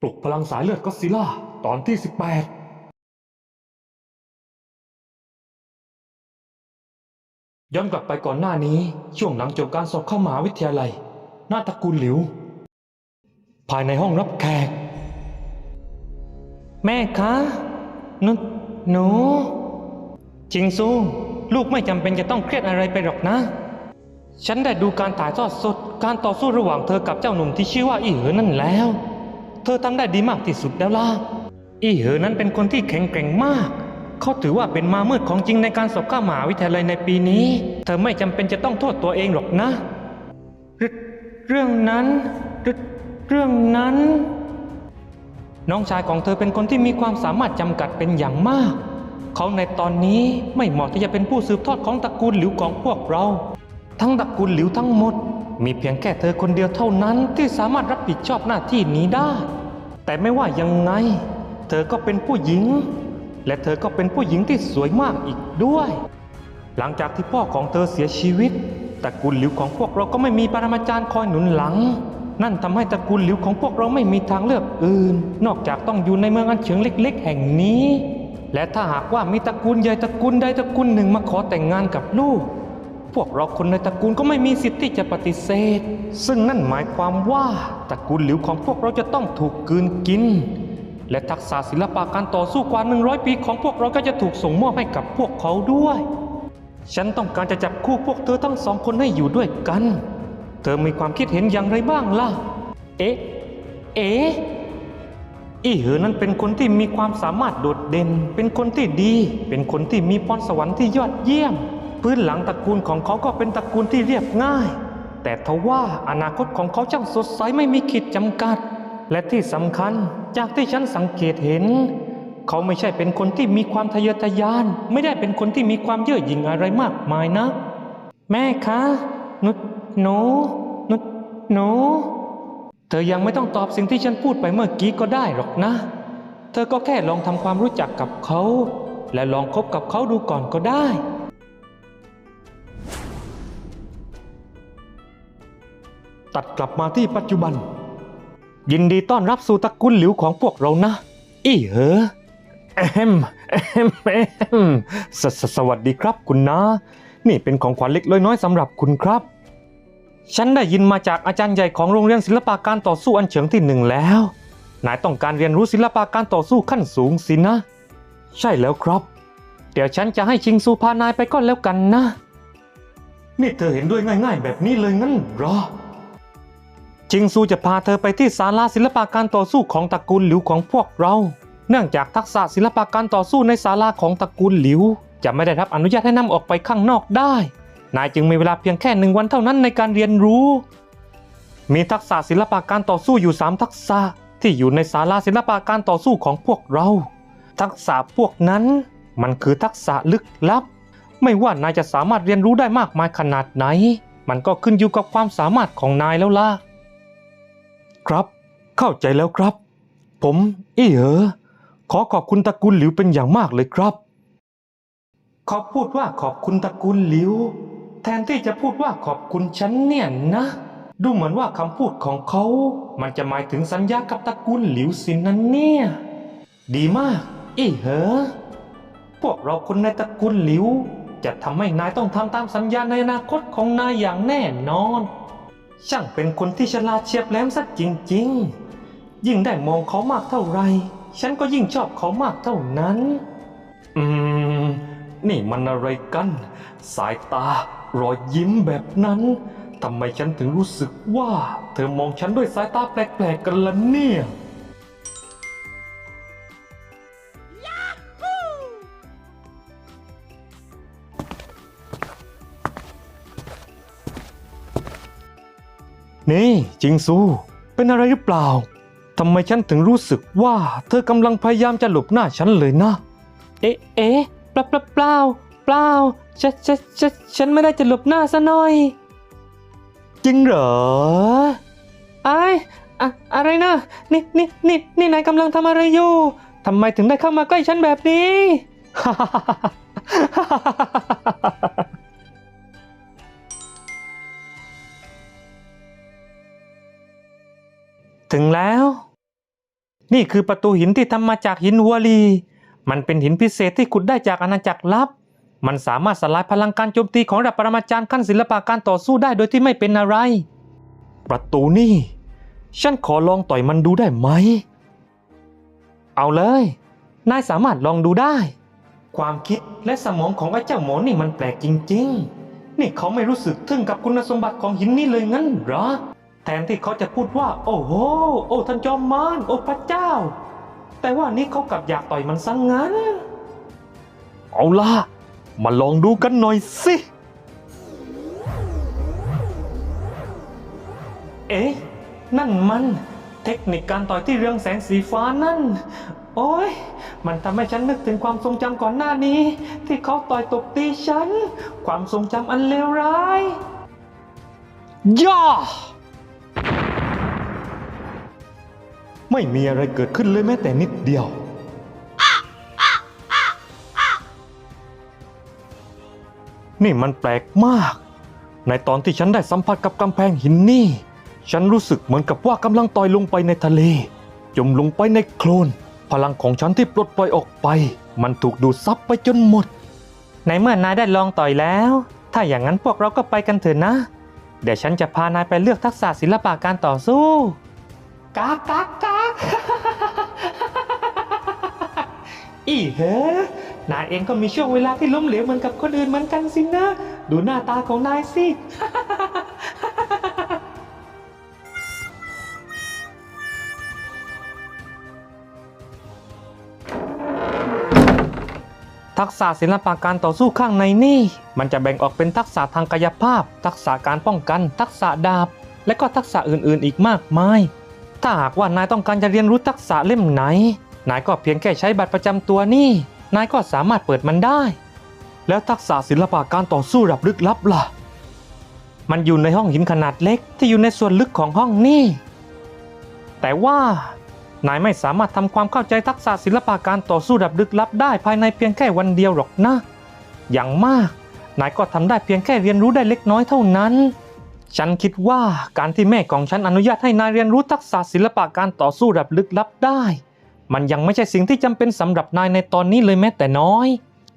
ปลุกพลังสายเลือดก็ซิล่า ตอนที่ 18 ย้อนกลับไปก่อนหน้านี้ ช่วงหลังจบการสอบเข้ามหาวิทยาลัย หน้าตระกูลหลิว ภายในห้องรับแขก แม่คะนุหนูจิงซู ลูกไม่จำเป็นจะต้องเครียดอะไรไปหรอกนะ ฉันได้ดูการถ่ายทอดสด การต่อสู้ระหว่างเธอกับเจ้าหนุ่มที่ชื่อว่าอีเหอนั่นแล้ว เธอทำได้ดีมากที่สุดแล้วล่ะ อีเหอนั้นเป็นคนที่แข็งแกร่งมาก เขาถือว่าเป็นมามืดของจริงในการสอบเข้ามหาวิทยาลัยในปีนี้ เธอไม่จำเป็นจะต้องโทษตัวเองหรอกนะ เรื่องนั้น เรเรื่องนั้น น้องชายของเธอเป็นคนที่มีความสามารถจำกัดเป็นอย่างมาก เขาในตอนนี้ไม่เหมาะที่จะเป็นผู้สืบทอดของตระกูลหลิวของพวกเรา ทั้งตระกูลหลิวทั้งหมด มีเพียงแค่เธอคนเดียวเท่านั้นที่สามารถรับผิดชอบหน้าที่นี้ได้ แต่ไม่ว่ายังไง เธอก็เป็นผู้หญิง และเธอก็เป็นผู้หญิงที่สวยมากอีกด้วย หลังจากที่พ่อของเธอเสียชีวิตตระกูลหลิวของพวกเราก็ไม่มีปรมาจารย์คอยหนุนหลัง นั่นทำให้ตระกูลหลิวของพวกเราไม่มีทางเลือกอื่น นอกจากต้องอยู่ในเมืองอันเฉิงเล็ก ๆ แห่งนี้ และถ้าหากว่ามีตระกูลใหญ่ตระกูลใดตระกูลหนึ่งมาขอแต่งงานกับลูก พวกเราคนในตระกูลก็ไม่มีสิทธิ์ที่จะปฏิเสธ ซึ่งนั่นหมายความว่าตระกูลหลิวของพวกเราจะต้องถูกกืนกิน และทักษะศิลปะการต่อสู้กว่า 100 ปีของพวกเราก็จะถูกส่งมอบให้กับพวกเขาด้วย ฉันต้องการจะจับคู่พวกเธอทั้งสองคนให้อยู่ด้วยกัน เธอมีความคิดเห็นอย่างไรบ้างล่ะ เอ๊ะ เอ๊ะอีเหอนั้นเป็นคนที่มีความสามารถโดดเด่น เป็นคนที่ดี เป็นคนที่มีพรสวรรค์ที่ยอดเยี่ยม พื้นหลังตระกูลของเขาก็เป็นตระกูลที่เรียบง่าย แต่ทว่าอนาคตของเขาช่างสดใสไม่มีขีดจำกัด และที่สำคัญจากที่ฉันสังเกตเห็น เขาไม่ใช่เป็นคนที่มีความทะเยอทะยาน ไม่ได้เป็นคนที่มีความเย่อหยิ่งอะไรมากมายนะ แม่คะนุหนูนุหนูเธอยังไม่ต้องตอบสิ่งที่ฉันพูดไปเมื่อกี้ก็ได้หรอกนะ เธอก็แค่ลองทำความรู้จักกับเขา และลองคบกับเขาดูก่อนก็ได้ ตัดกลับมาที่ปัจจุบัน ยินดีต้อนรับสู่ตระกูลหลิวของพวกเรานะ อีเหอแอมแอมแอมสสสวัสดีครับคุณนะ นี่เป็นของขวัญเล็กน้อยๆสำหรับคุณครับ ฉันได้ยินมาจากอาจารย์ใหญ่ของโรงเรียนศิลปะการต่อสู้อันเฉิงที่หนึ่งแล้ว นายต้องการเรียนรู้ศิลปะการต่อสู้ขั้นสูงสินะ ใช่แล้วครับ เดี๋ยวฉันจะให้ชิงซูพานายไปก็แล้วกันนะ นี่เธอเห็นด้วยง่าย ๆ แบบนี้เลยงั้นเหรอ ชิงซูจะพาเธอไปที่ศาลาศิลปะการต่อสู้ของตระกูลหลิวของพวกเรา เนื่องจากทักษะศิลปะการต่อสู้ในศาลาของตระกูลหลิว จะไม่ได้รับอนุญาตให้นำออกไปข้างนอกได้ นายจึงมีเวลาเพียงแค่หนึ่งวันเท่านั้นในการเรียนรู้ มีทักษะศิลปะการต่อสู้อยู่ 3 ทักษะที่อยู่ในศาลาศิลปะการต่อสู้ของพวกเรา ทักษะพวกนั้น มันคือทักษะลึกลับ ไม่ว่านายจะสามารถเรียนรู้ได้มากมายขนาดไหน มันก็ขึ้นอยู่กับความสามารถของนายแล้วล่ะ ครับ เข้าใจแล้วครับ ผมอี้เหอ ขอขอบคุณตระกูลหลิวเป็นอย่างมากเลยครับ เขาพูดว่าขอบคุณตระกูลหลิว แทนที่จะพูดว่าขอบคุณฉันเนี่ยนะ ดูเหมือนว่าคำพูดของเขา มันจะหมายถึงสัญญากับตระกูลหลิวสินั้นเนี่ย ดีมาก อี้เหอ พวกเราคนในตระกูลหลิว จะทำให้นายต้องทำตามสัญญาในอนาคตของนายอย่างแน่นอน ช่างเป็นคนที่ฉลาดเฉียบแหลมสักจริง ๆ ยิ่งได้มองเขามากเท่าไร ฉันก็ยิ่งชอบเขามากเท่านั้น อืม นี่มันอะไรกัน สายตารอยยิ้มแบบนั้นทำไมฉันถึงรู้สึกว่า เธอมองฉันด้วยสายตาแปลกๆกันล่ะเนี่ย นี่จิงซู เป็นอะไรหรือเปล่าทำไมฉันถึงรู้สึกว่า เธอกำลังพยายามจะหลบหน้าฉันเลยนะ เอ๊ะเอ๊ะเปล่าเปล่าเปล่าเปล่าฉันฉันฉันฉันไม่ได้จะหลบหน้าซะหน่อย จริงเหรอไอ้ายอะอะไรนะนี่นี่นี่นี่นายกำลังทำอะไรอยู่ทำไมถึงได้เข้ามาใกล้ฉันแบบนี้ ถึงแล้ว นี่คือประตูหินที่ทำมาจากหินหัวลี มันเป็นหินพิเศษที่ขุดได้จากอาณาจักรลับ มันสามารถสลายพลังการโจมตีของระดับปรมาจารย์ขั้นศิลปะการต่อสู้ได้โดยที่ไม่เป็นอะไร ประตูนี่ ฉันขอลองต่อยมันดูได้ไหม เอาเลย นายสามารถลองดูได้ ความคิดและสมองของไอ้เจ้าหมอนี่มันแปลกจริง ๆ นี่เขาไม่รู้สึกทึ่งกับคุณสมบัติของหินนี่เลยงั้นเหรอ นที่เขาจะพูดว่า โอ้โห โอ้ท่านจอมมารโอ้พระเจ้า แต่ว่านี่เขากลับอยากต่อยมันซะงงั้น เอาล่ะ มาลองดูกันหน่อยสิ เอ๊ะ นั่นมัน เทคนิคการต่อยที่เรืองแสงสีฟ้านั่น โอ้ยมันทำให้ฉันนึกถึงความทรงจำก่อนหน้านี้ ที่เขาต่อยตบตีฉัน ความทรงจำอันเลวร้ายย่า ไม่มีอะไรเกิดขึ้นเลยแม้แต่นิดเดียว นี่มันแปลกมาก ในตอนที่ฉันได้สัมผัสกับกำแพงหินนี่ ฉันรู้สึกเหมือนกับว่ากำลังต่อยลงไปในทะเล จมลงไปในโคลน พลังของฉันที่ปลดปล่อยออกไป มันถูกดูดซับไปจนหมด ในเมื่อนายได้ลองต่อยแล้ว ถ้าอย่างนั้นพวกเราก็ไปกันเถอะนะ เดี๋ยวฉันจะพานายไปเลือกทักษะศิลปะการต่อสู้ กากกากกาก อีเฮ้นายเองก็มีช่วงเวลาที่ล้มเหลวเหมือนกับคนอื่นเหมือนกันสินะ ดูหน้าตาของนายสิ ทักษะศิลปะการต่อสู้ข้างในนี่ มันจะแบ่งออกเป็นทักษะทางกายภาพ ทักษะการป้องกัน ทักษะดาบ และก็ทักษะอื่นๆ อีกมากมาย ถ้าหากว่านายต้องการจะเรียนรู้ทักษะเล่มไหน นายก็เพียงแค่ใช้บัตรประจำตัวนี่ นายก็สามารถเปิดมันได้ แล้วทักษะศิลปะการต่อสู้ระดับลึกลับล่ะ มันอยู่ในห้องหินขนาดเล็กที่อยู่ในส่วนลึกของห้องนี่ แต่ว่านายไม่สามารถทำความเข้าใจทักษะศิลปะการต่อสู้ระดับลึกลับได้ภายในเพียงแค่วันเดียวหรอกนะ อย่างมาก นายก็ทำได้เพียงแค่เรียนรู้ได้เล็กน้อยเท่านั้น ฉันคิดว่าการที่แม่ของฉันอนุญาตให้นายเรียนรู้ทักษะศิลปะการต่อสู้ระดับลึกลับได้ มันยังไม่ใช่สิ่งที่จำเป็นสำหรับนายในตอนนี้เลยแม้แต่น้อย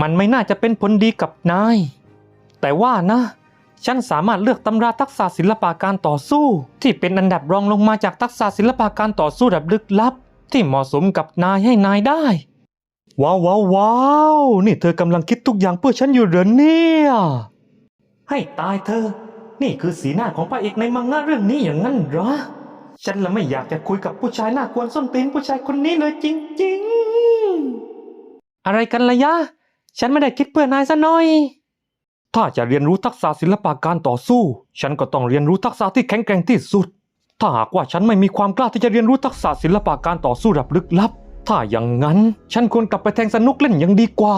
มันไม่น่าจะเป็นผลดีกับนาย แต่ว่านะ ฉันสามารถเลือกตำราทักษะศิลปะการต่อสู้ ที่เป็นอันดับรองลงมาจากทักษะศิลปะการต่อสู้ระดับลึกลับ ที่เหมาะสมกับนายให้นายได้ ว้าวว้าววาวนี่เธอกำลังคิดทุกอย่างเพื่อฉันอยู่เหรอเนี่ย ให้ตายเธอ นี่คือสีหน้าของพระเอกในมังงะเรื่องนี้อย่างนั้นเหรอ ฉันละไม่อยากจะคุยกับผู้ชายหน้ากวนส้นตีนผู้ชายคนนี้เลยจริงๆ อะไรกันล่ะยะ ฉันไม่ได้คิดเพื่อนายซะหน่อย ถ้าจะเรียนรู้ทักษะศิลปะการต่อสู้ ฉันก็ต้องเรียนรู้ทักษะที่แข็งแกร่งที่สุด ถ้าหากว่าฉันไม่มีความกล้าที่จะเรียนรู้ทักษะศิลปะการต่อสู้ระดับลึกลับ ถ้าอย่างนั้น ฉันควรกลับไปแทงสนุกเล่นยังดีกว่า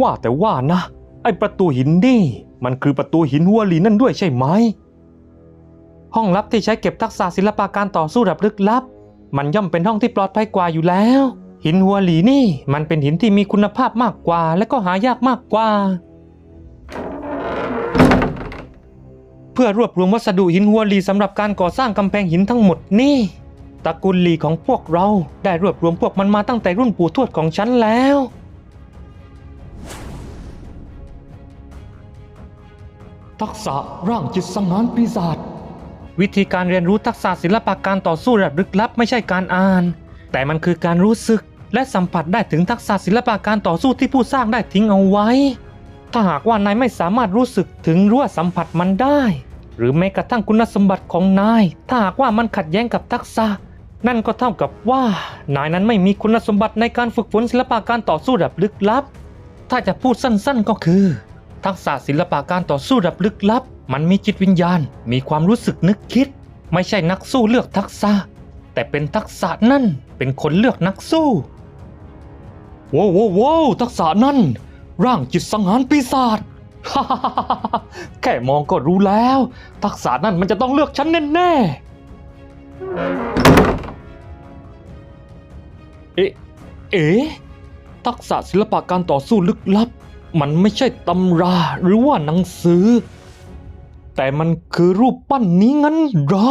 ว่าแต่ว่านะ ไอประตูหินนี่ มันคือประตูหินหัวหลีนั่นด้วยใช่ไหม ห้องลับที่ใช้เก็บทักษะศิลปะการต่อสู้ระดับลึกลับ มันย่อมเป็นห้องที่ปลอดภัยกว่าอยู่แล้ว หินหัวหลีนี่ มันเป็นหินที่มีคุณภาพมากกว่า และก็หายากมากกว่า เพื่อรวบรวมวัสดุหินหัวหลีสำหรับการก่อสร้างกำแพงหินทั้งหมดนี่ตระกูลหลีของพวกเราได้รวบรวมพวกมันมาตั้งแต่รุ่นปู่ทวดของฉันแล้ว ทักษะร่างจิตสังหารปีศาจวิธีการเรียนรู้ทักษะศิลปะการต่อสู้ระดับลึกลับไม่ใช่การอ่าน แต่มันคือการรู้สึกและสัมผัสได้ถึงทักษะศิลปะการต่อสู้ที่ผู้สร้างได้ทิ้งเอาไว้ ถ้าหากว่านายไม่สามารถรู้สึกถึงรู้วสัมผัสมันได้ หรือแม้กระทั่งคุณสมบัติของนาย ถ้าหากว่ามันขัดแย้งกับทักษะ นั่นก็เท่ากับว่านายนั้นไม่มีคุณสมบัติในการฝึกฝนศิลปะการต่อสู้ระดับลึกลับ ถ้าจะพูดสั้นๆก็คือ ทักษะศิลปะการต่อสู้ระดับลึกลับ มันมีจิตวิญญาณ มีความรู้สึกนึกคิด ไม่ใช่นักสู้เลือกทักษะ แต่เป็นทักษะนั่นเป็นคนเลือกนักสู้ว้าวว้าวว้าวทักษะนั่น ร่างจิตสังหารปีศาจแค่มองก็รู้แล้ว ทักษะนั่นมันจะต้องเลือกฉันแน่ๆเอ๊ะเอ๊ะทักษะศิลปะการต่อสู้ลึกลับ มันไม่ใช่ตำราหรือว่าหนังสือ แต่มันคือรูปปั้นนี้งั้นเหรอ